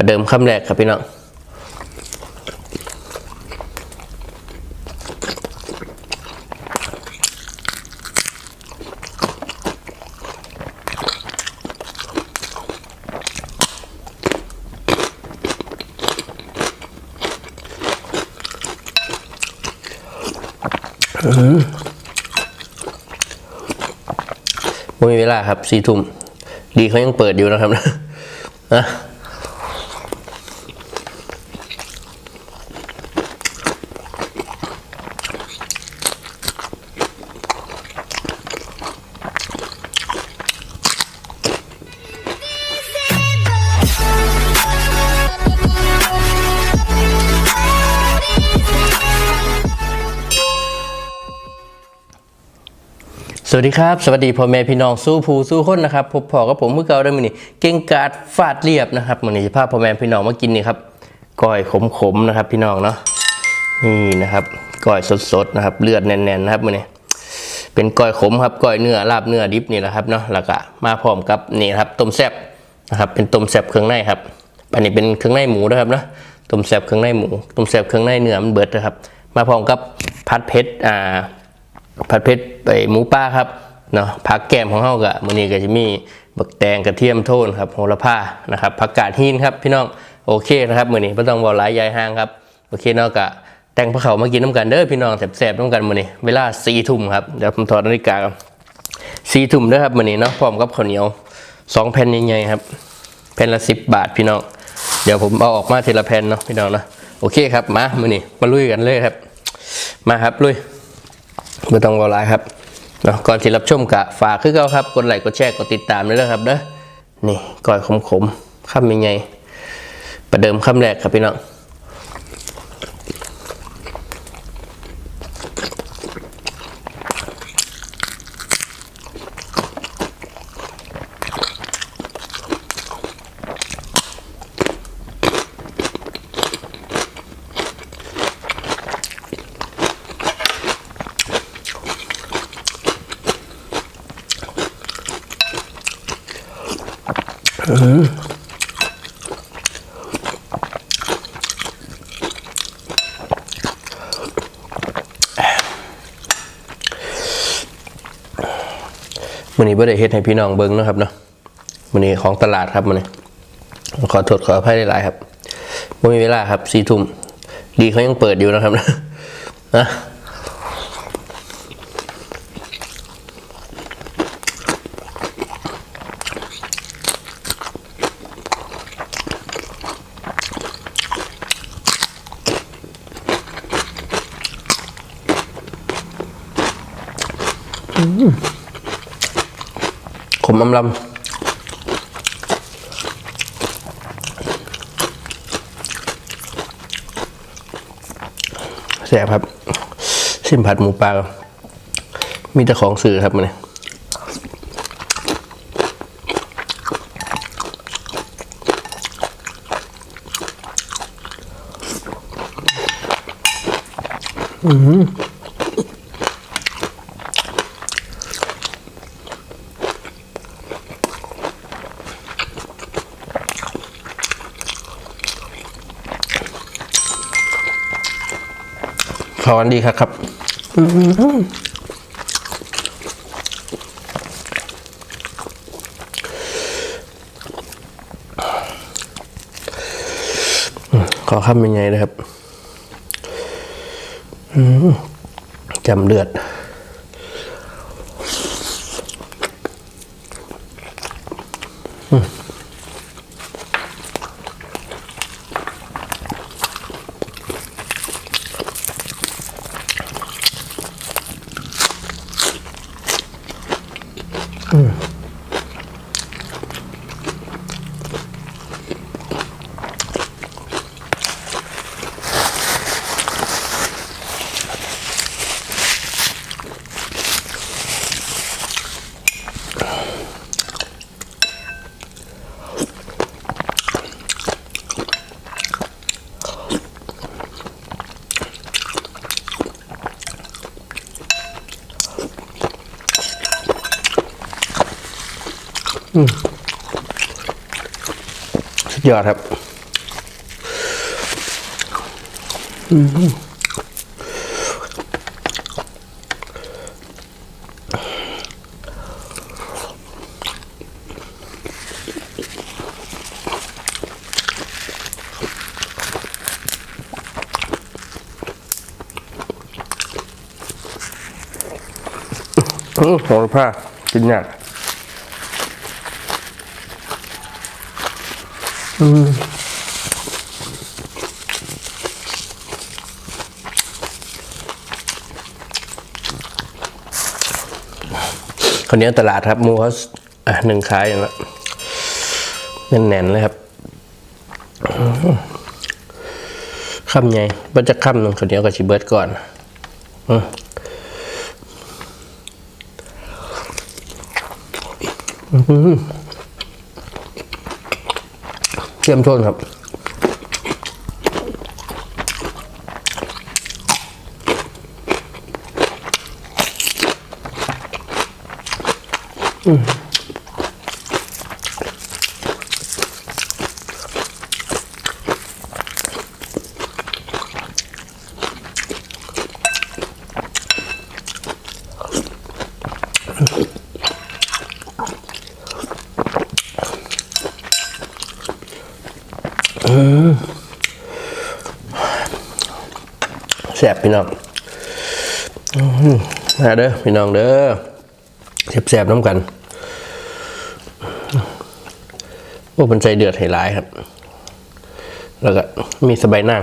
ประเดิมคำแรกครับพี่น้องไม่มีเวลาครับสี่ทุ่มดีเขายังเปิดอยู่นะครับนะ สวัสดีครับ สวัสดีพ่อแม่พี่น้องสู้ผู้สู้คนนะครับพบพอกับผมเมื่อเก่าได้มือนี่เก่งกาดฟาดเรียบนะครับมือนี้จะพาพ่อแม่พี่น้องมากินนี่ครับก้อยขมๆนะครับ พี่น้องเนาะนี่นะครับก้อยสดๆนะครับ เลือดแน่นๆนะครับมือนี้เป็นก้อยขมครับก้อยเนื้อลาบเนื้อดิบนี่แหละครับเนาะแล้วก็มาพร้อมกับนี่ครับต้มแซ่บนะครับเป็นต้มแซ่บเครื่องในครับอันนี้เป็นเครื่องในหมูนะครับเนาะต้มแซ่บเครื่องในหมูต้มแซ่บเครื่องในเนื้อมันเบิดนะครับ มาพร้อมกับผัดเผ็ดอ่า ผัดเผ็ดไปหมูป้าครับเนาะผักแกมของเฮากะมื้อนี้ก็จะมีบักแตงกระเทียมโทนครับโหระพานะครับผักกาดหินครับพี่น้องโอเคนะครับมื้อนี้บ่ต้องเว้าหลายยายห่างครับโอเคเนาะกะแต่งพระเขามากินน้ำกันเด้อพี่น้องแซ่บๆน้ำกันมื้อนี้เวลา4ทุ่มครับเดี๋ยวผมถอดนาฬิกาก่ทุ่มเด้อครับมื้อนี้เนาะพร้อมกับข้าวเหนียวสองแผ่นใหญ่ๆครับแผ่นละ10บบาทพี่น้องเดี๋ยวผมเอาออกมาทีละแผ่นเนาะพี่น้องนะโอเคครับมามื้อนี้มาลุยกันเลยครับ มาครับลุย ไม่ต้องรอไลายครับเนาะก่อนที่รับชมกะฝากคือเก่าครับ กดไลค์กดแชร์กดติดตามด้วยนะครับเด้อนี่ก้อยขมๆคำยังไงประเดิมคำแรกครับพี่น้อง วันนี้บ่ได้เฮ็ดให้พี่น้องเบิ้งนะครับเนาะวันนี้ของตลาดครับวันนี้ขอโทษขออภัยหลายๆครับไม่มีเวลาครับสี่ทุ่มดีเขายังเปิดอยู่นะครับนะ ขมอำลำแซ่บครับ ชิมผัดหมูปลามีแต่ของสื่อครับมันนี่ขอ กันดีครับครับขอคำยังไงนะครับอืมจำเลือด Ugh. สุดยอดครับโอ้โหพรากินยาก คนนี้ตลาดครับมูเขาหนึ่งขายอย่างละแน่นๆเลยครับคำใหญ่ว่าจะคำหนึ่งคนนี้ก็ชิเบิร์ดก่อนเทียม ชนครับ แสบพี่น้องมาเด้อพี่น้องเด้อแสบๆน้ำกันโอ้เป็นใจเดือดให้ร้ายครับ แล้วก็มีสบายหน้าง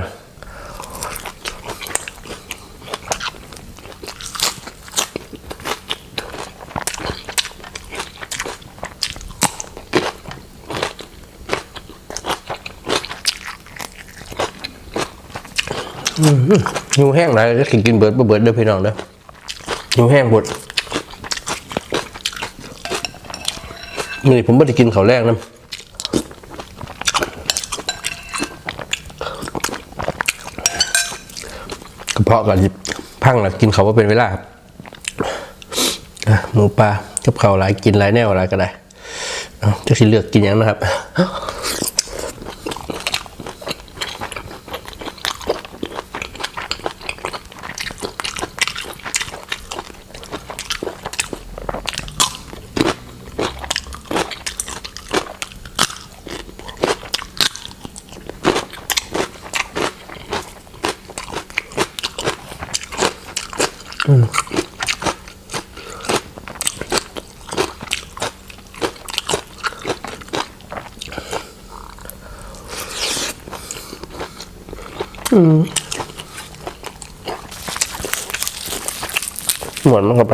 หิวแห้งไหลายก็กินเบิร์ดเบิร์ดเด้อพี่น้องเด้อหิวแห้งหมดนี่ผมไม่ได้กินข้าวแรกนะกระเพาะกับพังแล้วกินเขาว่าเป็นเวลาครับหมูปลากับเขาหลายกินหลายแนวหลายก็ได้จะสิเลือกกินยังนะครับ หมวนมันเข้าไป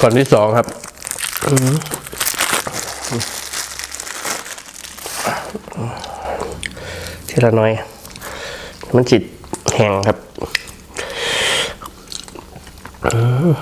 ก่อนที่สองครับอืมทีละน้อย มันจิตแห้งครับ 嗯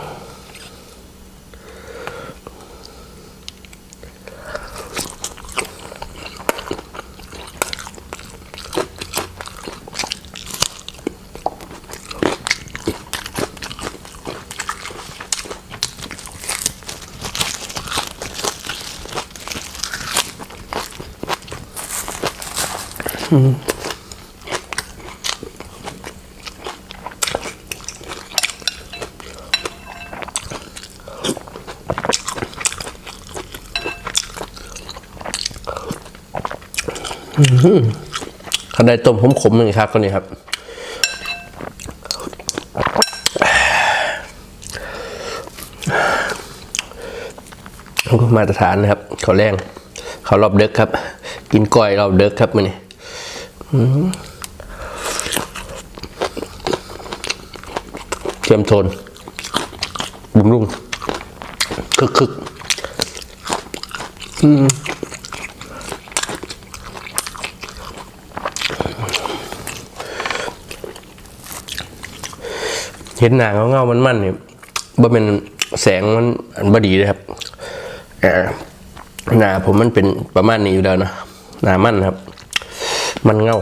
ขันได้ต้มขมๆหนึ่งครับคนนี้ครับมาตรฐานนะครับ เขาวแรงเขาวรอบเด็กครับ กินก้อยรอบเด็กครับมันนี่อื้อหือเทียมโทนบุ้มรุ่งคึกคึก เห็นหนาเงามันมันเนี่ยบ่เป็นแสงมันอันบดีเลยครับหนาผมมันเป็นประมาณนี้อยู่แล้วนะหนามันครับ มันเงา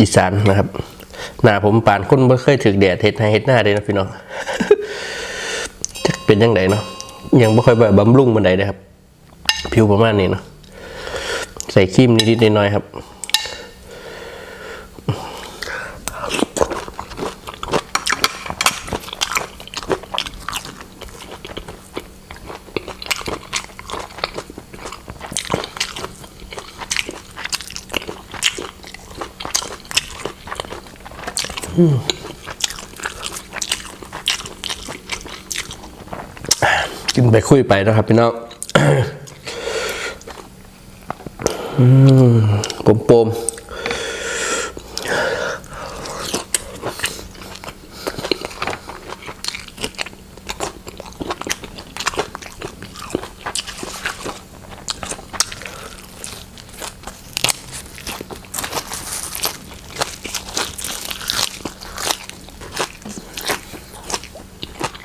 อีสานนะครับ หนาผมปานคนไม่เคยถึกแดดเฮ็ดให้เฮ็ดหน้าเลยนะพี่น้องจะเป็นยังไงเนาะยังไม่ค่อยแบบบำรุงบันไดเลยครับ ผิวประมาณนี้เนาะใส่ครีมนิดๆหน่อยๆครับ คุยไปนะครับพี่น้องอืมปมปม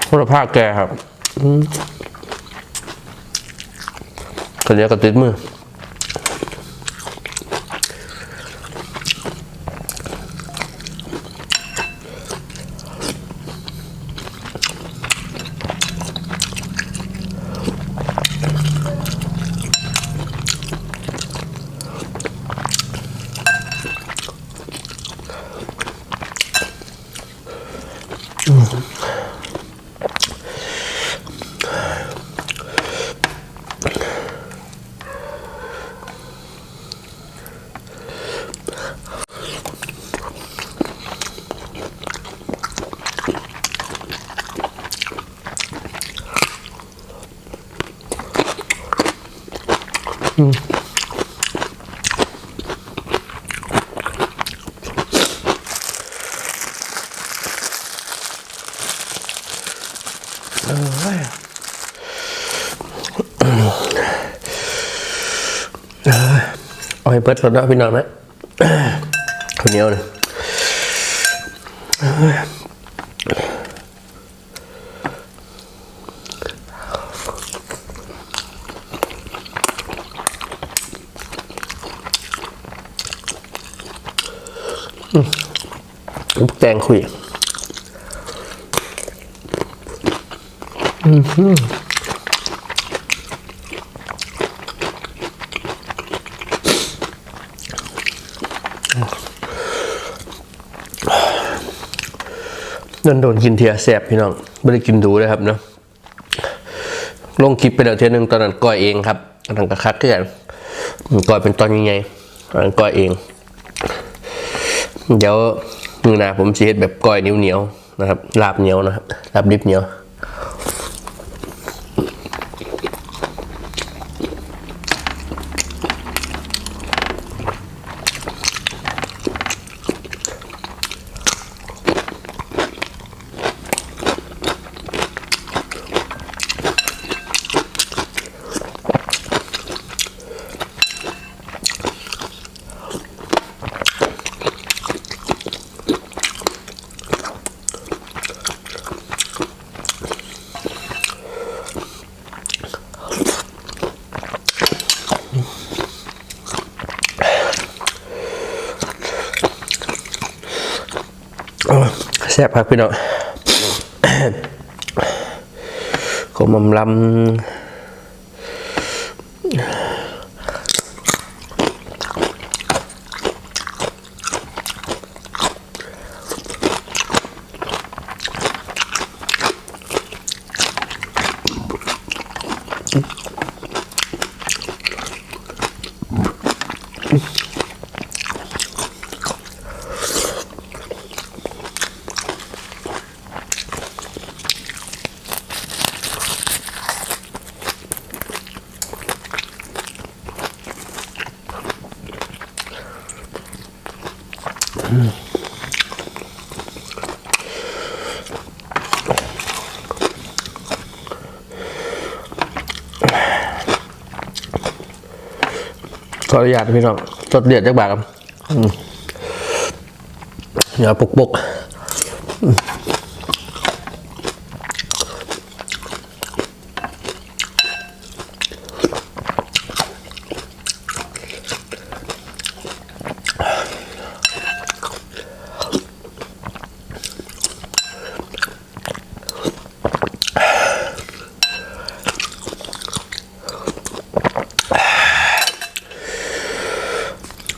คุณภาพแกครับ คนนี้ก็ติดมือ เอาให้เปิดรถนะพี่น้องนะข้าวเหนียวเลย แตงคุยโดนโดนกินเทียแสบพี่น้องไม่ได้กินดูเลยครับเนาะลงคลิปไปแล้วเทียนึงตอนนั้นก้อยเองครับอันนั้นก็คักเกลือนก้อยเป็นตอนยังไงอันนั้นก้อยเอง เดี๋ยว มือหนาผมจะเฮ็ดแบบก้อยเหนียวเหนียวๆนะครับลาบเหนียวนะครับลาบดิบเหนียว แซ่บครับพี่น้องขมอมลำ ขออนุญาตพี่น้องจดเดือดจักบาทครับอย่าปุกปุก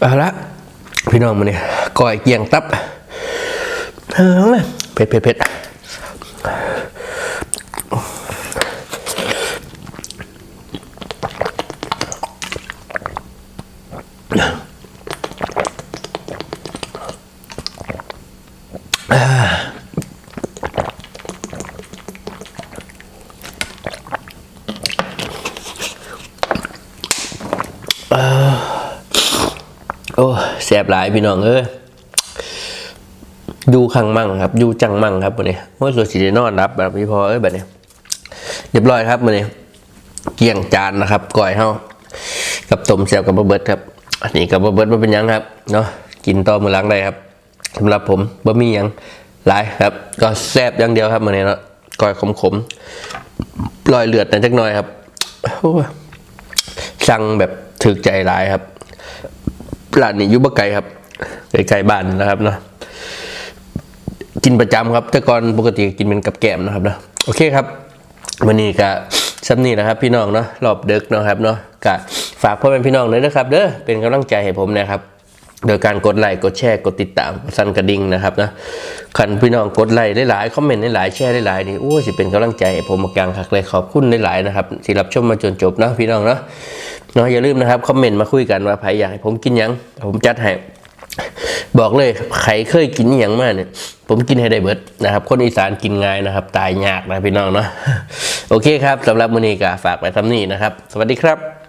เอาละพี่ น้องมาเนี่ยก่อยเกียงตับเออเผ็ดเผ็ดเผ็ดโอ้แสบหลายพี่น้องเอ้ยดูขังมั่งครับดูจังมั่งครับวันนี้ว่าส่วนสีนอนรับแบบพี่พอเอ้ยแบบนี้เรียบร้อยครับวันนี้เกี่ยงจานนะครับก่อยเฮากับต้มแซ่บกับบะเบิดครับ อันนี้กับบะเบิดมาเป็นยังครับเนาะกินต่อมือหล้างได้ครับสำหรับผมบะหมี่ยังหลายครับ ก็แซ่บอย่างเดียวครับมื้อนี้เนาะก่อยขมๆลอยเลือดหน่จักหน่อยครับสั่งแบบถึกใจหลายครับ ร้านนี้อยุบไกลครับไกลๆบ้านนะครับเนาะกินประจำครับ แต่ก่อนปกติกินเป็นกับแกลมนะครับเนาะโอเคครับวันนี้ก็ซ้ำนี่นะครับ พี่น้องเนาะรอบเดึกเนาะครับเนาะก็ฝากพ่อแม่พี่น้องเลยนะครับ เด้อเป็นกำลังใจให้ผมนะครับ โดยการกดไลค์กดแชร์กดติดตามสั่นกระดิ่งนะครับนะคันพี่น้องกดไลค์หลายๆคอมเมนต์หลายๆแชร์หลายๆนี่โอ้สิเป็นกำลังใจให้ผมมากลางคักเลยขอบคุณหลายๆนะครับที่รับชมมาจนจบนะพี่น้องเนาะเนาะอย่าลืมนะครับคอมเมนต์มาคุยกันว่าใครอยากให้ผมกินยังผมจัดให้บอกเลยใครเคยกินอย่างมากเนี่ย ผมกินให้ได้เบิดนะครับ คนอีสานกินง่ายนะครับ ตายยากนะพี่น้องเนาะโอเคครับสำหรับมื้อนี้ก็ฝากไว้ทำนี่นะครับ สวัสดีครับ